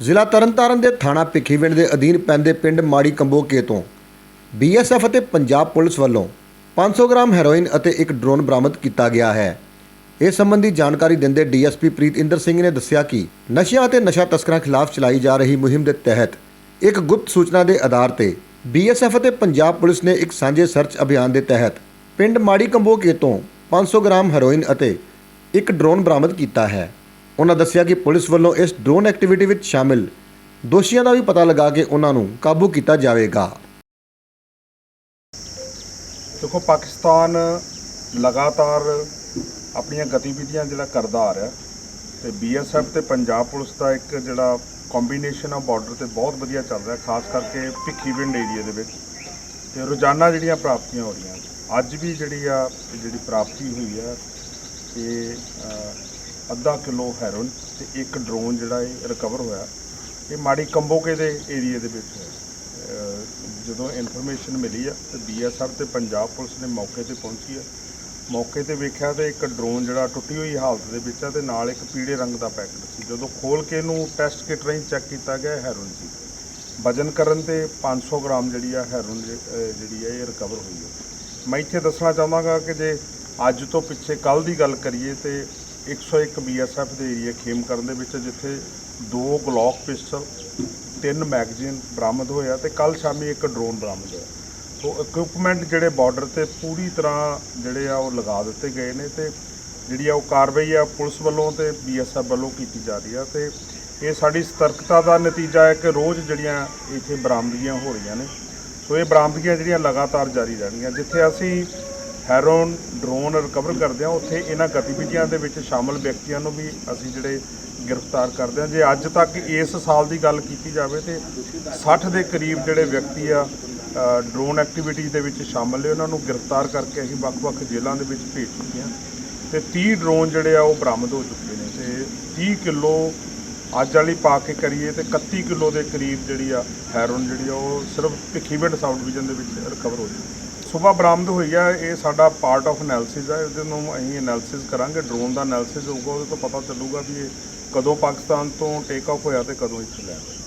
ਜ਼ਿਲ੍ਹਾ ਤਰਨਤਾਰਨ ਦੇ ਥਾਣਾ ਭਿੱਖੀਵਿੰਡ ਦੇ ਅਧੀਨ ਪੈਂਦੇ ਪਿੰਡ ਮਾੜੀ ਕੰਬੋਕੇ ਤੋਂ ਬੀਐਸਐਫ ਅਤੇ ਪੰਜਾਬ ਪੁਲਿਸ ਵੱਲੋਂ 500 ਗ੍ਰਾਮ ਹੈਰੋਇਨ ਅਤੇ ਇੱਕ ਡਰੋਨ ਬਰਾਮਦ ਕੀਤਾ ਗਿਆ ਹੈ। ਇਸ ਸੰਬੰਧੀ ਜਾਣਕਾਰੀ ਦਿੰਦੇ ਡੀਐਸਪੀ ਪ੍ਰੀਤਇੰਦਰ ਸਿੰਘ ਨੇ ਦੱਸਿਆ ਕਿ ਨਸ਼ਿਆਂ ਅਤੇ ਨਸ਼ਾ ਤਸਕਰਾਂ ਖਿਲਾਫ ਚਲਾਈ ਜਾ ਰਹੀ ਮੁਹਿੰਮ ਦੇ ਤਹਿਤ ਇੱਕ ਗੁਪਤ ਸੂਚਨਾ ਦੇ ਆਧਾਰ ਤੇ ਬੀਐਸਐਫ ਅਤੇ ਪੰਜਾਬ ਪੁਲਿਸ ਨੇ ਇੱਕ ਸਾਂਝੇ ਸਰਚ ਅਭਿਆਨ ਦੇ ਤਹਿਤ ਪਿੰਡ ਮਾੜੀ ਕੰਬੋਕੇ ਤੋਂ 500 ਗ੍ਰਾਮ ਹੈਰੋਇਨ ਅਤੇ ਇੱਕ ਡਰੋਨ ਬਰਾਮਦ ਕੀਤਾ ਹੈ। ਉਹਨਾਂ ਦੱਸਿਆ ਕਿ ਪੁਲਿਸ ਵੱਲੋਂ ਇਸ ਡਰੋਨ ਐਕਟੀਵਿਟੀ ਵਿੱਚ ਸ਼ਾਮਿਲ ਦੋਸ਼ੀਆਂ ਦਾ ਵੀ ਪਤਾ ਲਗਾ ਕੇ ਉਹਨਾਂ ਨੂੰ ਕਾਬੂ ਕੀਤਾ ਜਾਵੇਗਾ। ਦੇਖੋ, ਪਾਕਿਸਤਾਨ ਲਗਾਤਾਰ ਆਪਣੀਆਂ ਗਤੀਵਿਧੀਆਂ ਜਿਹੜਾ ਕਰਦਾ ਆ ਰਿਹਾ ਤੇ ਬੀਐਸਐਫ ਤੇ ਪੰਜਾਬ ਪੁਲਿਸ ਦਾ ਇੱਕ ਜਿਹੜਾ ਕੰਬੀਨੇਸ਼ਨ ਆ ਬਾਰਡਰ ਤੇ ਬਹੁਤ ਵਧੀਆ ਚੱਲ ਰਿਹਾ, ਖਾਸ ਕਰਕੇ ਭਿੱਖੀ ਭਿੱਖੀਵਿੰਡ ਏਰੀਆ ਦੇ ਵਿੱਚ। ਤੇ ਰੋਜ਼ਾਨਾ ਜਿਹੜੀਆਂ ਪ੍ਰਾਪਤੀਆਂ ਹੋ ਰਹੀਆਂ, ਅੱਜ ਵੀ ਜਿਹੜੀ ਆ, ਜਿਹੜੀ ਪ੍ਰਾਪਤੀ ਹੋਈ ਆ, ਇਹ ਅੱਧਾ ਕਿਲੋ ਹੈਰੋਇਨ ਤੇ ਇੱਕ ਡਰੋਨ ਜਿਹੜਾ ਇਹ ਰਿਕਵਰ ਹੋਇਆ। ਇਹ ਮਾੜੀ ਕੰਬੋਕੇ ਦੇ ਏਰੀਆ ਦੇ ਵਿੱਚ ਹੋਇਆ ਜਦੋਂ ਇਨਫੋਰਮੇਸ਼ਨ ਮਿਲੀ ਆ ਤੇ ਬੀਐਸਐਫ ਤੇ ਪੰਜਾਬ ਪੁਲਿਸ ਨੇ ਮੌਕੇ ਤੇ ਪਹੁੰਚੀ ਆ। ਮੌਕੇ ਤੇ ਵੇਖਿਆ ਤੇ ਇੱਕ ਡਰੋਨ ਜਿਹੜਾ ਟੁੱਟੀ ਹੋਈ ਹਾਲਤ ਦੇ ਵਿੱਚ ਆ ਤੇ ਨਾਲ ਇੱਕ ਪੀਲੇ ਰੰਗ ਦਾ ਪੈਕਟ ਸੀ। ਜਦੋਂ ਖੋਲ ਕੇ ਇਹਨੂੰ ਟੈਸਟ ਕਿਟ ਰਾਹੀਂ ਚੈੱਕ ਕੀਤਾ ਗਿਆ, ਹੈਰੋਇਨ ਸੀ। ਵਜਨ ਕਰਨ ਤੇ 500 ਗ੍ਰਾਮ ਜਿਹੜੀ ਆ ਹੈਰੋਇਨ ਜਿਹੜੀ ਆ ਇਹ ਰਿਕਵਰ ਹੋਈ ਹੈ ਮੈਂ ਇੱਥੇ ਦੱਸਣਾ ਚਾਹਾਂਗਾ ਕਿ ਜੇ ਅੱਜ ਤੋਂ ਪਿੱਛੇ ਕੱਲ ਦੀ ਗੱਲ ਕਰੀਏ ਤੇ 101 ਬੀਐਸਐਫ ਦੇ ਏਰੀਆ ਖੇਮ ਕਰਨ ਦੇ ਵਿੱਚ, ਜਿੱਥੇ ਦੋ ਗਲੌਕ ਪਿਸਟਲ ਤਿੰਨ ਮੈਗਜ਼ੀਨ ਬਰਾਮਦ ਹੋਇਆ ਤੇ ਕੱਲ ਸ਼ਾਮੀ ਇੱਕ ਡਰੋਨ ਬਰਾਮਦ ਹੋਇਆ। ਸੋ ਇਕਵਿਪਮੈਂਟ ਜਿਹੜੇ ਬਾਰਡਰ ਤੇ ਪੂਰੀ ਤਰ੍ਹਾਂ ਜਿਹੜੇ ਆ ਉਹ ਲਗਾ ਦਿੱਤੇ ਗਏ ਨੇ ਤੇ ਜਿਹੜੀ ਆ ਉਹ ਕਾਰਵਾਈ ਆ ਪੁਲਿਸ ਵੱਲੋਂ ਤੇ ਬੀਐਸਐਫ ਵੱਲੋਂ ਕੀਤੀ ਜਾ ਰਹੀ ਆ ਤੇ ਇਹ ਸਾਡੀ ਸਤਰਕਤਾ ਦਾ ਨਤੀਜਾ ਹੈ ਕਿ ਰੋਜ਼ ਜਿਹੜੀਆਂ ਇੱਥੇ ਬਰਾਮਦਗੀਆਂ ਹੋ ਰਹੀਆਂ ਨੇ। ਸੋ ਇਹ ਬਰਾਮਦਗੀਆਂ ਜਿਹੜੀਆਂ ਲਗਾਤਾਰ ਜਾਰੀ ਰਹਿਣਗੀਆਂ। ਜਿੱਥੇ ਅਸੀਂ ਹੈਰੋਨ ਡਰੋਨ ਰਿਕਵਰ ਕਰਦੇ ਹਾਂ ਉੱਥੇ ਇਹਨਾਂ ਗਤੀਵਿਧੀਆਂ ਦੇ ਵਿੱਚ ਸ਼ਾਮਲ ਵਿਅਕਤੀਆਂ ਨੂੰ ਵੀ ਅਸੀਂ ਜਿਹੜੇ ਗ੍ਰਿਫਤਾਰ ਕਰਦੇ ਹਾਂ ਜੇ ਅੱਜ ਤੱਕ ਇਸ ਸਾਲ ਦੀ ਗੱਲ ਕੀਤੀ ਜਾਵੇ ਤੇ 60 ਦੇ ਕਰੀਬ ਜਿਹੜੇ ਵਿਅਕਤੀ ਆ ਡਰੋਨ ਐਕਟੀਵਿਟੀ ਦੇ ਵਿੱਚ ਸ਼ਾਮਲ ਨੇ, ਉਹਨਾਂ ਨੂੰ ਗ੍ਰਿਫਤਾਰ ਕਰਕੇ ਅਸੀਂ ਵੱਖ-ਵੱਖ ਜੇਲ੍ਹਾਂ ਦੇ ਵਿੱਚ ਭੇਜ ਚੁੱਕੇ ਹਾਂ ਤੇ 30 ਡਰੋਨ ਜਿਹੜੇ ਆ, ਉਹ ਬਰਾਮਦ ਹੋ ਚੁੱਕੇ ਨੇ ਤੇ 30 ਕਿਲੋ ਅੱਜ ਵਾਲੀ ਪਾ ਕੇ ਕਰੀਏ ਤੇ 31 ਕਿਲੋ ਦੇ ਕਰੀਬ ਜਿਹੜੀ ਆ, ਹੈਰੋਨ ਜਿਹੜੀ ਆ, ਉਹ ਸਿਰਫ ਭਿੱਖੀਵਿੰਡ ਸਾਊਥ ਡਿਵੀਜ਼ਨ ਦੇ ਵਿੱਚ ਰਿਕਵਰ ਹੋ ਚੁੱਕੀ ਸਵੇਰ ਬਰਾਮਦ ਹੋਈ ਆ, ਇਹ ਸਾਡਾ ਪਾਰਟ ਆਫ ਐਨਾਲਿਸਿਸ ਆ, ਇਹਦੇ ਨੂੰ ਅਸੀਂ ਐਨਾਲਿਸਿਸ ਕਰਾਂਗੇ ਡਰੋਨ ਦਾ ਐਨਾਲਿਸਿਸ ਹੋਊਗਾ, ਉਹਦੇ ਤੋਂ ਪਤਾ ਚੱਲੂਗਾ ਵੀ ਇਹ ਕਦੋਂ ਪਾਕਿਸਤਾਨ ਤੋਂ ਟੇਕ ਆਫ ਹੋਇਆ ਤੇ ਕਦੋਂ ਇੱਥੇ ਲੈਂਡ ਹੋਇਆ